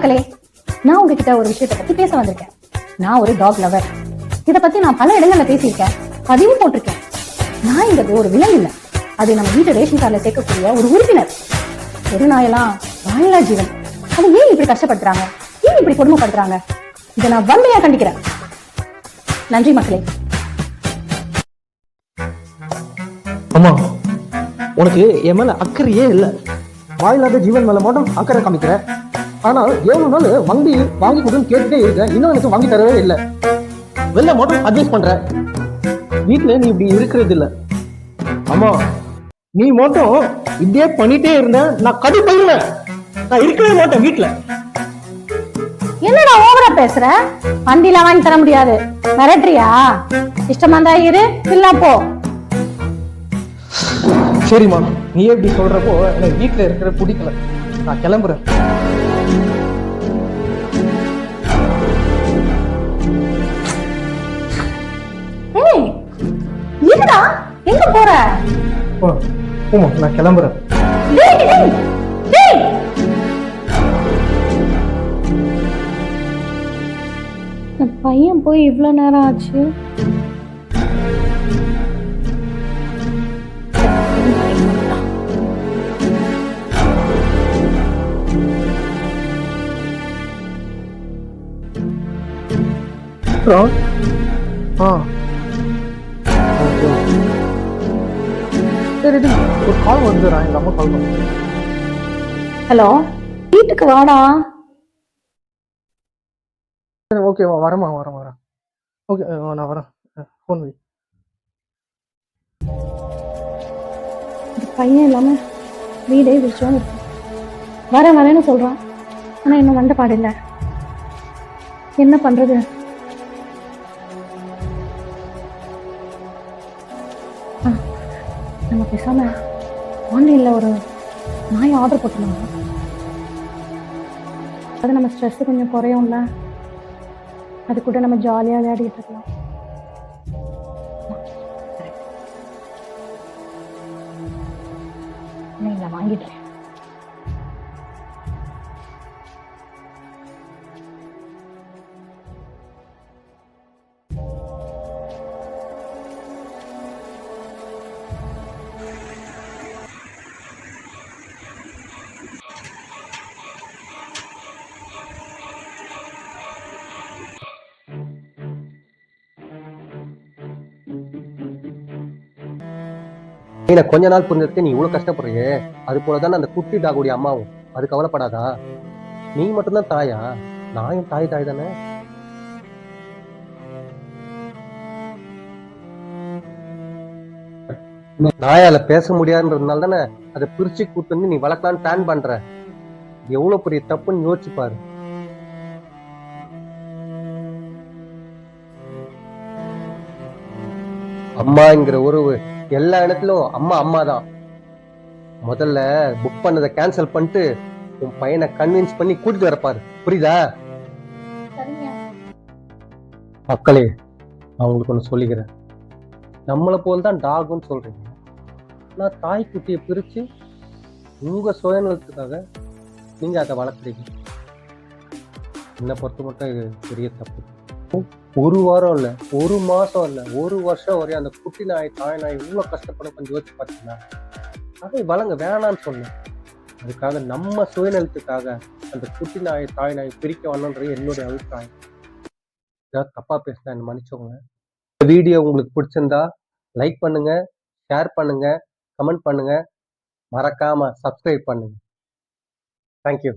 மக்களே நான் உங்ககிட்ட ஒரு விஷயத்தை பத்தி பேச வந்திருக்கேன். நான் ஒரு டாக் லவர் இத பத்தி நான் பல இடங்கள்ல பேசியிருக்கேன். பதிவு போட்டிருக்கேன். நாய்ங்கிறது ஒரு விலங்கு இல்ல. அது நம்ம வீட்டு ரேஷன் கார்டில் சேர்க்கக்கூடிய ஒரு உறுப்பினர். ஒரு நாயெல்லாம் வாயிலா ஜீவன். அது ஏன் இப்படி கஷ்டப்படுத்துறாங்க? ஏன் இப்படி கொடுமைப்படுத்துறாங்க? இதை நான் வன்மையா கண்டிக்கிறேன். நன்றி மக்களே. அம்மா உனக்கு என் மேல அக்கறையே இல்ல. வாயில்லாத ஜீவன் மேல மட்டும் அக்கறை காமிக்கிற. ஆனா எவ்வளவு நாள் வண்டி வாங்கி கொடுன்னு கேட்டுட்டே இருக்க. இன்னும் எனக்கு வாங்கி தரவே இல்லை. வெளில மட்டும் அட்வைஸ் பண்ற. வீட்டுல நீ இப்படி இருக்கிறது இல்ல. அம்மா நீ மட்டும் இப்படியே பண்ணிட்டே இருந்த நான் கடு போயிருவேன் நான் இருக்கவே மாட்டேன் வீட்டுல என்னடா ஓவரா பேசுற? வண்டியில வாங்கி தர முடியாது. மிரட்டுறியா? இஷ்டமா இருந்தா இரு. இல்ல போ. சரிம்மா நீ இப்படி சொல்றப்போ எனக்கு வீட்டுல இருக்கிற பிடிக்கல. நான் கிளம்புறேன். ஓ, போம்மா நான் கிளம்புறேன். பையன் போய் இவ்வளவு நேரம் ஆச்சு? அப்புறம் ஆ. சரி இது ஒரு கால் வந்துடுறேன் எங்க அம்மா கால் பண்ணு. ஹலோ வீட்டுக்கு வாடா. சரி ஓகே வரேம்மா வரேன். வரேன் ஓகே நான் வரேன். ஃபோன் வை. பையன் இல்லாம வீடே இருக்கு. வரேன் வரேன்னு சொல்றான். ஆனா இன்னும் வந்த பாடு இல்ல. என்ன பண்றது? நம்ம பேசாம ஆன்லைன்ல ஒரு நாய் ஆர்டர் போட்டுருந்தோம் அது நம்ம ஸ்ட்ரெஸ் கொஞ்சம் குறையும்ல. அது கூட நம்ம ஜாலியாக விளையாடிட்டு இருக்கலாம். நீங்க வாங்கிட்டேன். நீ கொஞ்ச நாள் புரிஞ்சதுக்கு நீ இவ்வளவு கஷ்டப்படுறியே. அது போலதானே அந்த குட்டி டாகுடைய அம்மாவும். அது கவலைப்படாதா? நீ மட்டும்தான் தாயா? நாயும் தாய் தாய் தானே? நாயால பேச முடியாதுன்றதுனால தானே அதை பிரிச்சு கூட்டு வந்து நீ வளர்க்கலான்னு பிளான் பண்ற. எவ்வளவு பெரிய தப்புன்னு யோசிச்சு பாரு அம்மாங்கிற உறவு எல்லா இடத்துலயும் அம்மா அம்மா தான் முதல்ல புக் பண்ணதை கேன்சல் பண்ணிட்டு உன் பையனை கன்வின்ஸ் பண்ணி கூட்டிட்டு வரப்பாரு புரியுதா? மக்களே நான் ஒன்று சொல்லிக்கிறேன். நம்மளை போல் தான் டாகுன்னு சொல்கிறீங்க நான் தாய் குட்டியை பிரித்து உங்கள் சுயநலத்துக்காக நீங்கள் அதை வளர்க்குறீங்க என்னை பொறுத்த மட்டும் இது பெரிய தப்பு. ஒரு வாரம் இல்லை ஒரு மாதம் இல்லை ஒரு வருஷம் வரையும் அந்த குட்டி நாய் தாய் நாய் இவ்வளோ கஷ்டப்பட கொஞ்சம் யோசிச்சு பார்த்தீங்கன்னா அதை வழங்க வேணான்னு சொன்னேன். அதுக்காக நம்ம சுயநலத்துக்காக அந்த குட்டி நாய் தாய் நாய் பிரிக்க வரணுன்றது என்னுடைய அபிப்பிராயம். ஏதாவது தப்பாக பேசினா என்ன மன்னிச்சவங்க இந்த வீடியோ உங்களுக்கு பிடிச்சிருந்தா லைக் பண்ணுங்க ஷேர் பண்ணுங்க கமெண்ட் பண்ணுங்க. மறக்காம சப்ஸ்கிரைப் பண்ணுங்க. தேங்க்யூ